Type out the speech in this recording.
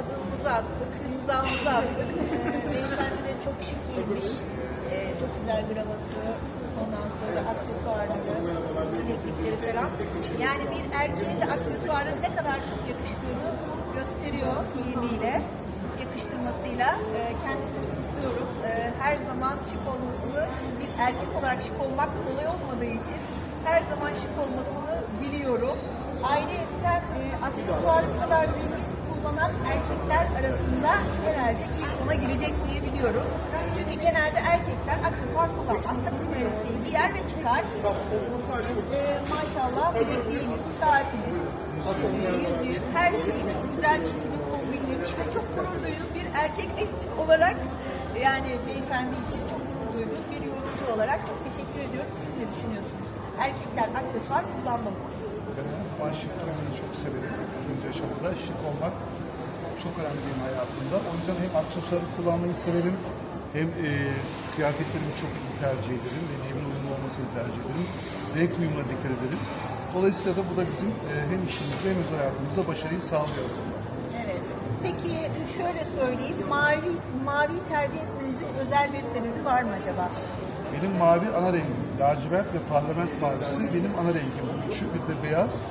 adımımızı attık, imzamızı attık. Beyefendi de çok şık giymiş. Ee, çok güzel gravatı, ondan sonra aksesuarları, bileklikleri falan. Yani bir erkeğin de aksesuarın ne kadar çok yakıştığını gösteriyor giyimiyle, yakıştırmasıyla. Ee, kendisini kutluyorum. Ee, her zaman şık olmasını, biz erkek olarak şık olmak kolay olmadığı için her zaman şık olmasını biliyorum. Ayrıca e, aksesuar kadar zengin kullanan erkekler arasında herhalde ilk ona girecek diye biliyorum. Çünkü genelde erkekler aksesuar kullanmaz. Takım elbiseyi giyer ve çıkar. Siz e, maşallah bilekliğiniz, saatiniz, yüzüğü, her şeyi güzel bir şekilde kombinlemiş ve çok gurur duyduğum bir erkek eş olarak yani beyefendi için çok gurur duyduğum bir yorumcu olarak çok teşekkür ediyorum. Siz ne düşünüyorsunuz? Erkekler aksesuar kullanmamalı. Ben her zaman şık olmayı çok severim. Günce yaşamda şık olmak çok önemli benim hayatımda. O yüzden hem aksesuarı kullanmayı severim, hem e, kıyafetlerimi çok tercih ederim. Deneyimli uyumlu olmasını tercih ederim. Renk uyumuna dikkat ederim. Dolayısıyla da bu da bizim e, hem işimizde hem özel hayatımızda başarıyı sağlıyor aslında. Peki şöyle söyleyeyim, mavi mavi tercih etmenizin özel bir sebebi var mı acaba? Benim mavi ana rengim. Lacivert ve parlament mavisi benim ana rengim. Küçük bir de beyaz.